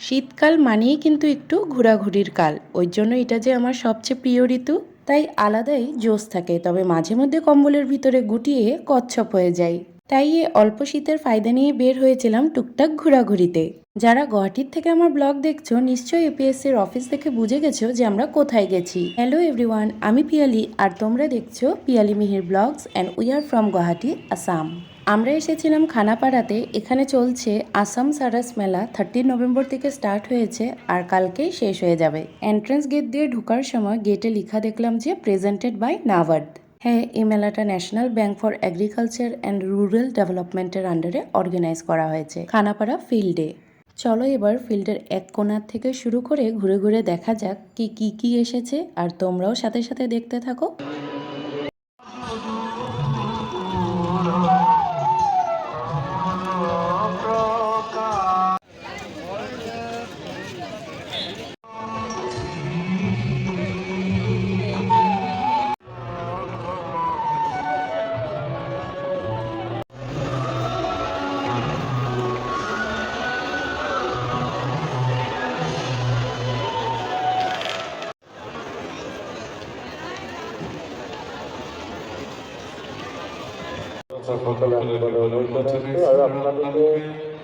শীতকাল মানেই কিন্তু একটু ঘোরাঘুরির কাল। ওই জন্য এটা যে আমার সবচেয়ে প্রিয় ঋতু, তাই আলাদাই জোশ থাকে। তবে মাঝে মধ্যে কম্বলের ভিতরে গুটিয়ে কচ্ছপ হয়ে যায় তাই এই অল্প শীতের ফায়দা নিয়ে বের হয়েছিলাম টুকটাক ঘোরাঘুরিতে। যারা গুয়াহাটির থেকে আমার ব্লগ দেখছ, নিশ্চয়ই এপিএসসির অফিস থেকে বুঝে গেছো যে আমরা কোথায় গেছি। হ্যালো এভরিওয়ান আমি পিয়ালি, আর তোমরা দেখছ Piyali Mihir blogs and we are from Guwahati Assam আমরা এসেছিলাম খানাপাড়াতে। এখানে চলছে আসাম সারাস মেলা। থার্টিন নভেম্বর থেকে স্টার্ট হয়েছে আর কালকেই শেষ হয়ে যাবে। এন্ট্রান্স গেট দিয়ে ঢোকার সময় গেটে লেখা দেখলাম যে প্রেজেন্টেড বাই নাভার্ড হ্যাঁ এই মেলাটা national bank for agriculture and rural ডেভেলপমেন্টের আন্ডারে অর্গানাইজ করা হয়েছে। খানাপাড়া ফিল্ডে চলো এবার ফিল্ডের এক কোণার থেকে শুরু করে ঘুরে ঘুরে দেখা যাক কি কি কি এসেছে। আর তোমরাও সাথে সাথে দেখতে থাকো। সফলতা লাভ করে অনুরোধ জানাচ্ছি আর আপনাদেরকে ছোট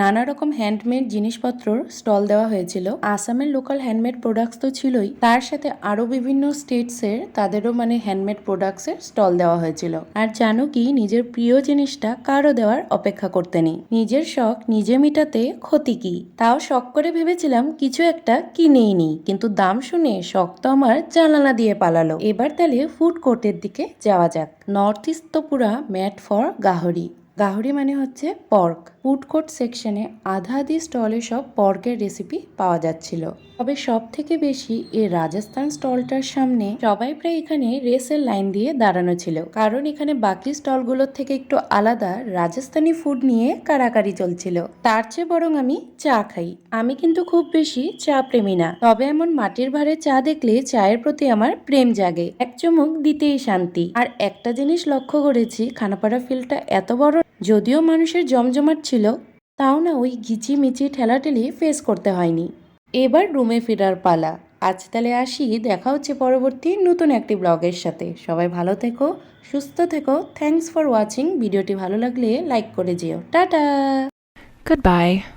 নানা রকম হ্যান্ডমেড জিনিসপত্রর স্টল দেওয়া হয়েছিল। আসামের লোকাল হ্যান্ডমেড প্রোডাক্টস তো ছিলই। তার সাথে আরও বিভিন্ন স্টেটসের তাদেরও মানে হ্যান্ডমেড প্রোডাক্টসের স্টল দেওয়া হয়েছিল। আর জানো কি, নিজের প্রিয় জিনিসটা কারও দেওয়ার অপেক্ষা করতে নেই। নিজের শখ নিজে মেটাতে ক্ষতি কি? তাও শখ করে ভেবেছিলাম কিছু একটা কিনেই নি কিন্তু দাম শুনে শখ তো আমার জানালা দিয়ে পালালো। এবার তাহলে ফুড কোর্টের দিকে যাওয়া যাক। নর্থ ইস্ট তো পুরা ম্যাট ফর গাহরি। গাহরি মানে হচ্ছে পর্ক ফুড কোর্ট সেকশনে আধা আধি স্টলে সব পর্কের রেসিপি পাওয়া যাচ্ছিল। তবে সব থেকে বেশি এ রাজস্থান স্টলটার সামনে সবাই প্রায় এখানে রেসের লাইন দিয়ে দাঁড়ানো ছিল। কারণ এখানে বাকি স্টলগুলোর থেকে একটু আলাদা রাজস্থানি ফুড নিয়ে কারাকারি চলছিল। তার চেয়ে বরং আমি চা খাই। আমি কিন্তু খুব বেশি চা প্রেমী না। তবে এমন মাটির ভারে চা দেখলে চায়ের প্রতি আমার প্রেম জাগে। এক চুমুক দিতেই শান্তি। আর একটা জিনিস লক্ষ্য করেছি, খানাপাড়া ফিল্ডটা এত বড় যদিও মানুষের জমজমাট ছিল, তাও না ওই ঘিচি মিচি ঠেলাঠেলি ফেস করতে হয়নি। এবার রুমে ফেরার পালা। আজ তাহলে আসি, দেখা হচ্ছে পরবর্তী নতুন একটি ব্লগের সাথে। সবাই ভালো থেকো, সুস্থ থেকো। থ্যাংকস ফর ওয়াচিং ভিডিওটি ভালো লাগলে লাইক করে যেও। টাটা! Goodbye.